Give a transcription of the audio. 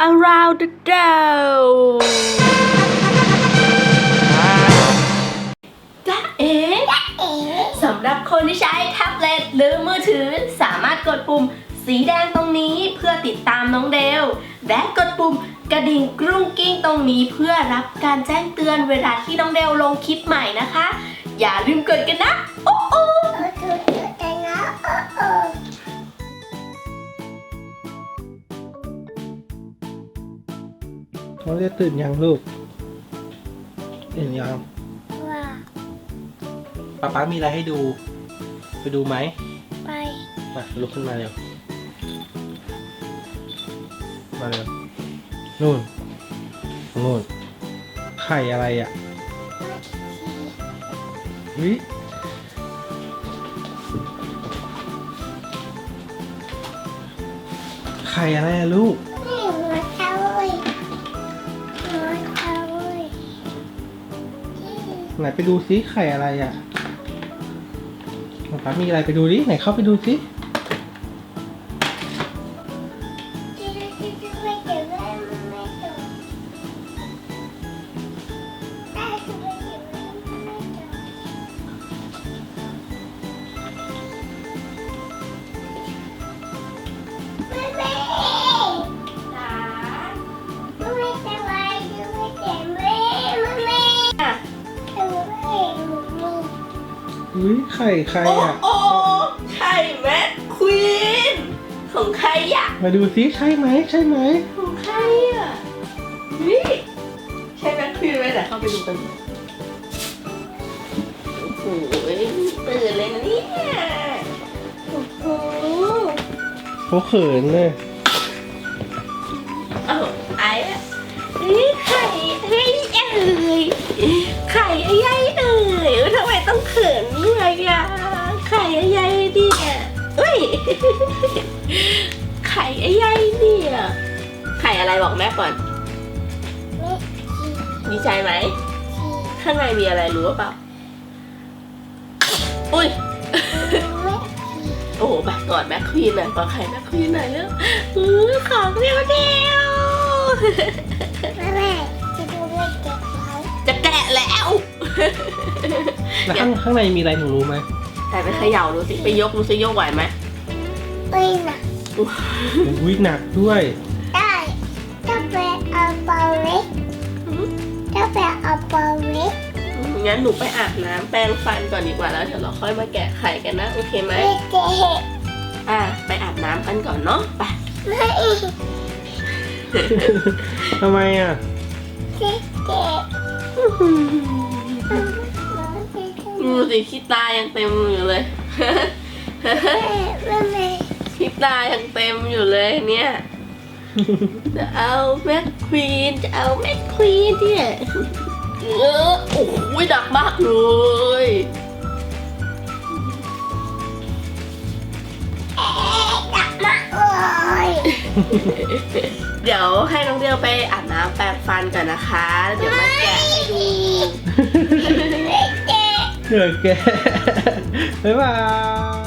around the world จ้าเอ๋สำหรับคนที่ใช้แท็บเล็ตหรือมือถือสามารถกดปุ่มสีแดงตรงนี้เพื่อติดตามน้องเดล และกดปุ่มกระดิ่งกรุ้งกิ้งตรงนี้เพื่อรับการแจ้งเตือนเวลาที่น้องเดลลงคลิปใหม่นะคะ อย่าลืมกดกันนะโอ้โอ้ เขาเรียกตื่นยังลูกตื่นยังป๊าป๊ามีอะไรให้ดู ไปดูไหมไปมาลุกขึ้นมาเร็ว มาเร็ว นู่น นู่น ไข่อะไรอะวิไข่อะไรอะลูก ไหนไปดูซิไข่อะไรอะป๊าป๊ามีอะไรไปดูดิไหนเข้าไปดูซิ อุ้ยไข่ใครโอ้อะ โอ้ไข่แมทควีนของใครอะมาดูซิใช่ไหมใช่ไหมของใครอะนี่ใช่แมทควีนไหมเดี๋ยวเข้าไปดูกันโอ้โหตื่นเลยนะเนี่ยโอ้โหเขาเขินเลยเอ้าไอ้อะนี่ไข่ไอ้เอ่ยไข่ไอ้ยัยเอ่ยเอ้ยทำไมต้องเขินด้วย อะไข่ไอ้ยัยเนี่ยเอ้ย ไข่ไอ้ยัยเนี่ย ไข่อะไรบอกแม่ก่อนแม่ชีดีใจไหมชีข้างในมีอะไรรู้หรือเปล่า อุ้ยแม่โอ้โหแบบกอดแบ็คควีนหน่อยกอดไข่แบ็คควีนหน่อยแล้วอือของเดียวเดียว แล้วข้างข้างในมีอะไรหนูรู้ไหมแต่ไปเขย่าดูสิไปยกดูสิยกไหวไหมไม่หนักอุ้ยหนักด้วย ได้ถ้าไปเอาเปาเล็กอืมถ้าไปเอาเปาเล็กงั้นหนูไปอาบน้ำแปรงฟันก่อนดีกว่าแล้วเดี๋ยวเราค่อยมาแกะไข่กันนะโอเคไหมไม่เก็บอะไปอาบน้ำกันก่อนเนาะไปไม่ทำไมอะเก็บเก็บ ดูสิขี้ตายังเต็มอยู่เลยแม่แม่ขี้ตายังเต็มอยู่เลยเนี่ย จะเอาแม็กควีนจะเอาแม็กควีนเนี่ยเออโอ้โหหนักมากเลยหนักมากเลยเดี๋ยวให้น้องเดียวไปอาบน้ำแปรงฟันก่อนนะคะ เดี๋ยวมาแกะให้ดูไม่ เก็บเกิดแกบ๊ายบาย